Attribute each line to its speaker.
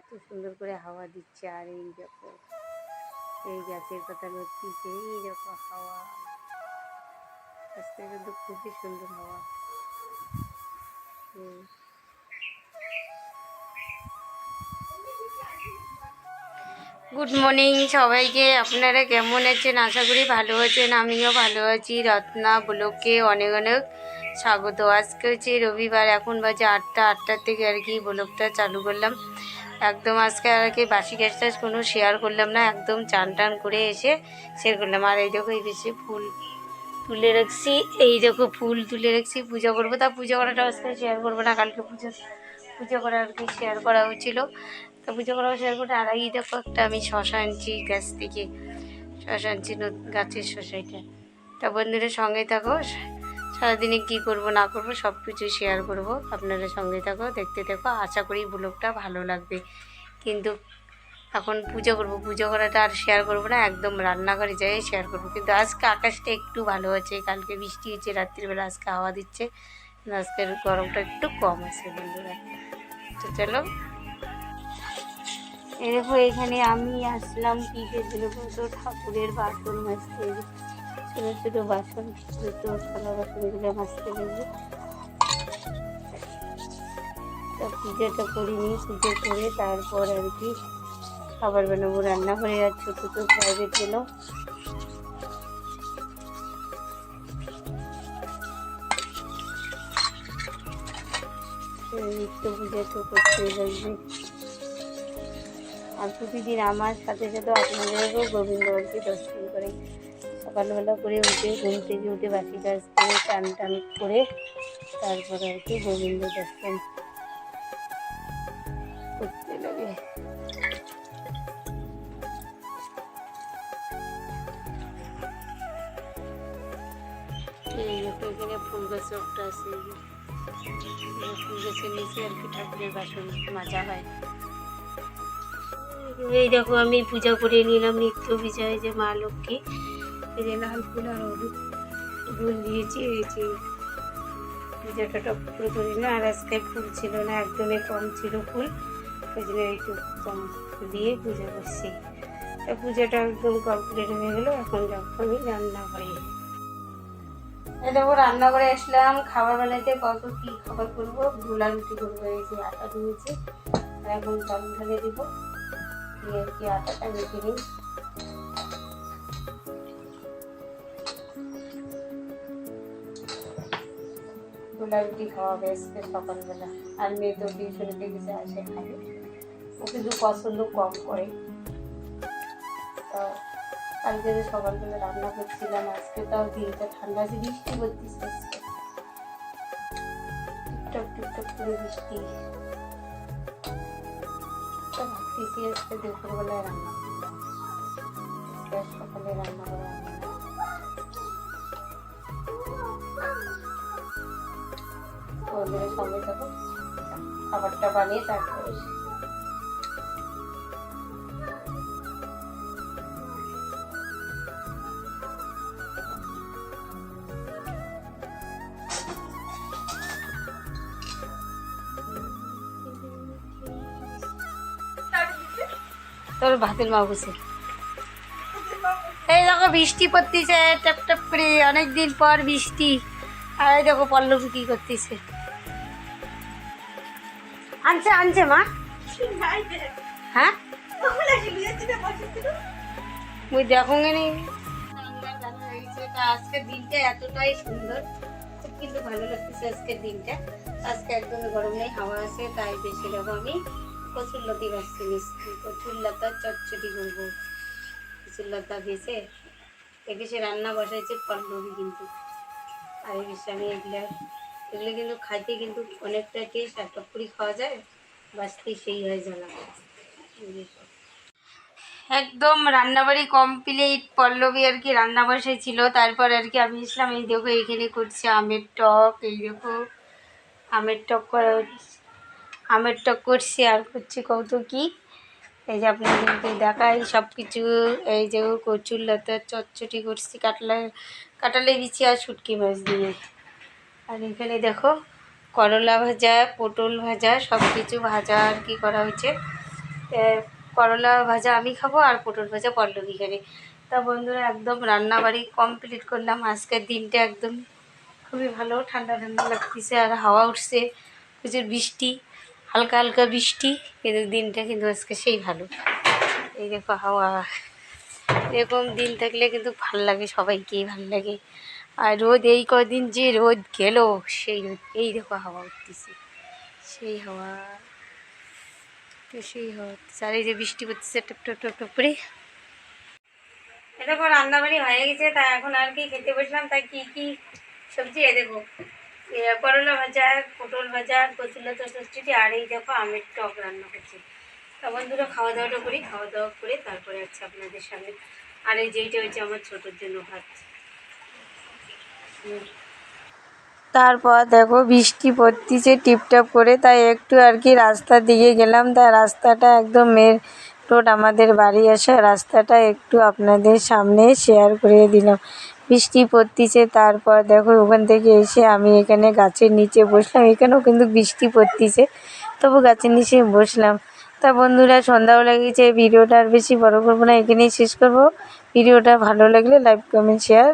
Speaker 1: এত সুন্দর করে হাওয়া দিচ্ছে আর এই দেখো, এই গাছের পাতা নড়তিছে এই দেখো হাওয়া। আজকে কিন্তু খুবই সুন্দর হাওয়া। গুড মর্নিং সবাইকে, আপনারা কেমন আছেন? আশা করি ভালো আছেন, আমিও ভালো আছি। রত্না ব্লকে অনেক অনেক স্বাগত। আজকে হচ্ছে রবিবার, এখন বাজে আটটা, আটটার থেকে আর কি ব্লগটা চালু করলাম। একদম আজকে আর কি বাসি গ্যাস টাস কোনো শেয়ার করলাম না, একদম চান টান করে এসে শেয়ার করলাম। আর এই দেখো, এই বেশি ফুল তুলে রাখছি, এই দেখো ফুল তুলে রাখছি, পুজো করব। তা পুজো করাটা আজকে শেয়ার করব না, কালকে পুজো পুজো করা আর কি শেয়ার করা হয়েছিল তো পুজো করা শেয়ার করে আর এই দেখো একটা আমি শশা আনছি গাছ থেকে, শশা আনছি গাছের শশা এটা তা বন্ধুরা সঙ্গে থাকো সারাদিনে কী করব, না করব সব কিছু শেয়ার করব। আপনারা সঙ্গে থাকো, দেখতে থাকো। আশা করি ব্লগটা ভালো লাগবে। কিন্তু এখন পুজো করব, পুজো করাটা আর শেয়ার করব না, একদম রান্নাঘরে যাই শেয়ার করব। কিন্তু আজকে আকাশটা একটু ভালো আছে, কালকে বৃষ্টি হচ্ছে, রাত্রিবেলা আজকে হাওয়া দিচ্ছে। আজকের গরমটা একটু কম আছে বন্ধুরা। তো চলো। এরকম এখানে আমি আসলাম কি ঠাকুরের বাসন মাজতে। ছোটো ছোটো বাসন ছোটো থালা বাসনগুলো মাজতে গেলে তা পুজোটা করে নিই, পুজো করে তারপর আর কি খাবার বানাবো। রান্না করে আর ছোটো ছোটো প্রাইভেট গেল। নিত্য পুজো তো করতেই লাগবে। আর প্রতিদিন আমার সাথে সাথে আপনাদেরও গোবিন্দ বাড়িতে দর্শন করে। সকালবেলা করে উঠে ঘুম থেকে উঠে বাসি কাজ করে টান টান করে তারপরে আর কি গোবিন্দ দর্শন করতে লাগে। এখানে ফুল গাছ একটা আছে। ফুল গাছের নিচে আর কি ঠাকুরের বাসন মাজা হয়। এই দেখো আমি পূজা করে নিলাম নিত্য বিজয় যে মা লক্ষ্মী। যে লাল ফুল আর হলুদ ফুল দিয়েছি, এই যে পূজাটা টপ না আর আজকে ফুল ছিল না, একদমই কম ছিল ফুল। ওই জন্য একটু কম দিয়ে পূজা করছি। তা পূজাটা একদম কমপ্লিট হয়ে গেলো। এখন আমি রান্না করে দেখো রান্না করে আসলাম। খাবার বানাইতে কত কি খাবার করব? গোলা রুটি করব, এই যে আটা দিয়েছি। এখন জল ঢালে দিব। দিয়ে কি আটাটা মেখে নিই। রুটি খাওয়া বেসকে সকালবেলা আর মেয়ে তো টিউশনে গেছে আসে খাবে ও কিন্তু পছন্দ কম করে। তো কালকে যে সকালবেলা রান্না করছিলাম, আজকে তাও দিনটা ঠান্ডা আছে, বৃষ্টি করতেছে আজকে। টুকটাক টুকটাক করে বৃষ্টি। ভাবতেছি আজকে দুপুরবেলায় রান্না আজকে সকালে রান্না করা ওদের সঙ্গে থাকো। খাবারটা বানিয়ে তারপরে তোর ভাতের মা বসে। এই দেখো বৃষ্টি পড়তেছে টপ টপ করে। অনেক দিন পর বৃষ্টি। আর দেখো পল্লবী কি করতেছে। আনছে আনছে মা। হ্যাঁ? দেখুঙ্গে নি। আজকের দিনটা এতটাই সুন্দর, কিন্তু ভালো আজকের দিনটা। আজকে আছে, তাই বেশি দেখো আমি কচুর লতি কচুর লতা চটচটি করব। কচুর লতা রান্না বসাইছে পল্লবী কিন্তু। আর এই বিষয়ে আমি এগুলো এগুলো কিন্তু খাইতে কিন্তু অনেকটা টেস্ট আর টপুরি খাওয়া যায় বাঁচতে সেই হয় জ্বালা। একদম রান্নাবাড়ি কমপ্লিট পল্লবী আর কি রান্না বসেছিল তারপর আর কি আমি ইসলাম এই দেখো এখানে করছি আমের টক, এই দেখো আমের টক করা আমের টক করছি আর করছি কত কি এই যে আপনাদেরকে দেখাই সব কিছু এই যে কচুর লতা চটচটি করছি, কাটলা কাটালে দিচ্ছি আর শুটকি মাছ দিয়ে। আর এখানে দেখো করলা ভাজা, পটল ভাজা সব কিছু ভাজা আর কি করা হয়েছে। করলা ভাজা আমি খাব আর পটল ভাজা পল্লবী খাবে। তা বন্ধুরা, একদম রান্নাবাড়ি কমপ্লিট করলাম। আজকের দিনটা একদম খুবই ভালো, ঠান্ডা ঠান্ডা লাগতেছে আর হাওয়া উঠছে, প্রচুর বৃষ্টি, হালকা হালকা বৃষ্টি, কিন্তু দিনটা কিন্তু আজকে সেই ভালো। এই দেখো হাওয়া। এরকম দিন থাকলে কিন্তু ভালো লাগে, সবাইকেই ভালো লাগে। আর রোদ এই কদিন যে রোদ গেল, সেই রোদ, এই দেখো হাওয়া উঠতেছে। সেই হাওয়া, তো সেই হাওয়া আর এই যে বৃষ্টি পড়তেছে, টপ টপ টপ টপ করে। দেখো, রান্নাবাড়ি হয়ে গেছে, তা এখন আর কি খেতে বসলাম, তাই কি কি সবজি এ দেখো। করলা ভাজা, পটল ভাজা কচুলতা চচ্চড়ি আর এই দেখো আমের টক রান্না করছি। তা বন্ধুরা, খাওয়া দাওয়াটা করি, খাওয়া দাওয়া করে তারপরে হচ্ছে আপনাদের সামনে। আর এই যেইটা হচ্ছে আমার ছোটোর জন্য ভাত। তারপর দেখো বৃষ্টি পড়তিছে, টিপটাপ করে, তাই একটু আর কি রাস্তার দিকে গেলাম। তাই রাস্তাটা একদম মেন রোড আমাদের বাড়ি আসা রাস্তাটা একটু আপনাদের সামনে শেয়ার করে দিলাম। বৃষ্টি পড়তেছে, তারপর দেখো ওখান থেকে এসে আমি এখানে গাছের নিচে বসলাম। এখানেও কিন্তু বৃষ্টি পড়তিছে, তবু গাছের নিচে বসলাম। তা বন্ধুরা, সন্ধ্যাও লেগেছে ভিডিওটা আর বেশি বড় করব না, এখানেই শেষ করব। ভিডিওটা ভালো লাগলে লাইক কমেন্ট শেয়ার